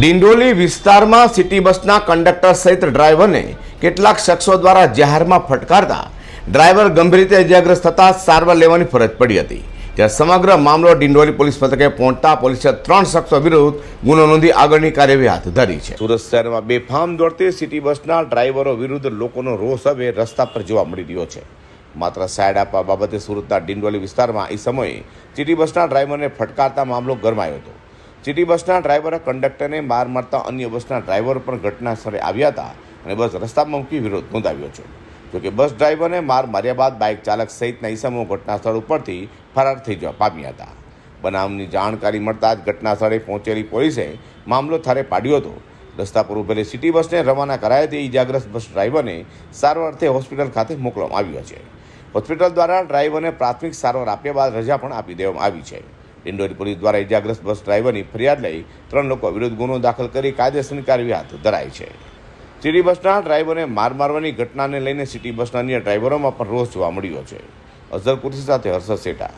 ડિંડોલી વિસ્તારમાં સિટી બસના કંડક્ટર સહિત ડ્રાઈવરને કેટલાક શખ્સો દ્વારા જાહેરમાં ફટકારતા ડ્રાઈવર ગંભીર રીતે ઇજાગ્રસ્ત થતા સારવાર લેવાની ફરજ પડી હતી. ત્યારે સમગ્ર મામલો ડિંડોલી પોલીસ મથકે પહોંચતા પોલીસે ત્રણ શખ્સો વિરુદ્ધ ગુનો નોંધી આગળની કાર્યવાહી હાથ ધરી છે. સુરત શહેરમાં બેફામ દોડતી સિટી બસના ડ્રાઈવરો વિરુદ્ધ લોકોનો રોષ હવે રસ્તા પર જોવા મળી રહ્યો છે. માત્ર સાઈડ આપવા બાબતે સુરતના ડિંડોલી વિસ્તારમાં એ સમયે સિટી બસના ડ્રાઈવરને ફટકારતા મામલો ગરમાયો હતો. સિટી બસના ડ્રાઈવરે કંડક્ટરને માર મારતા અન્ય બસના ડ્રાઈવર પણ ઘટના સ્થળે આવ્યા હતા અને બસ રસ્તામાં મૂકી વિરોધ નોંધાવ્યો છે. જોકે બસ ડ્રાઈવરને માર માર્યા બાદ બાઇક ચાલક સહિતના ઈસમો ઘટના સ્થળ ઉપરથી ફરાર થઈ જવા પામ્યા હતા. બનાવની જાણકારી મળતા જ ઘટના સ્થળે પહોંચેલી પોલીસે મામલો થારે પાડ્યો હતો. રસ્તા પર ઉભેલી સિટી બસને રવાના કરાયા તે ઇજાગ્રસ્ત બસ ડ્રાઈવરને સારવાર અર્થે હોસ્પિટલ ખાતે મોકલવામાં આવ્યો છે. હોસ્પિટલ દ્વારા ડ્રાઈવરને પ્રાથમિક સારવાર આપ્યા બાદ રજા પણ આપી દેવામાં આવી છે. ડિંડોરી પોલીસ દ્વારા ઇજાગ્રસ્ત બસ ડ્રાઈવરની ફરિયાદ લઈ ત્રણ લોકો વિરુદ્ધ ગુનો દાખલ કરી કાયદેસરની કાર્યવાહી હાથ ધરાઈ છે. સિટી બસના ડ્રાઈવરને માર મારવાની ઘટનાને લઈને સિટી બસના અન્ય ડ્રાઈવરોમાં પણ રોષ જોવા મળ્યો છે. અઝર સાથે હર્ષદ સેટા.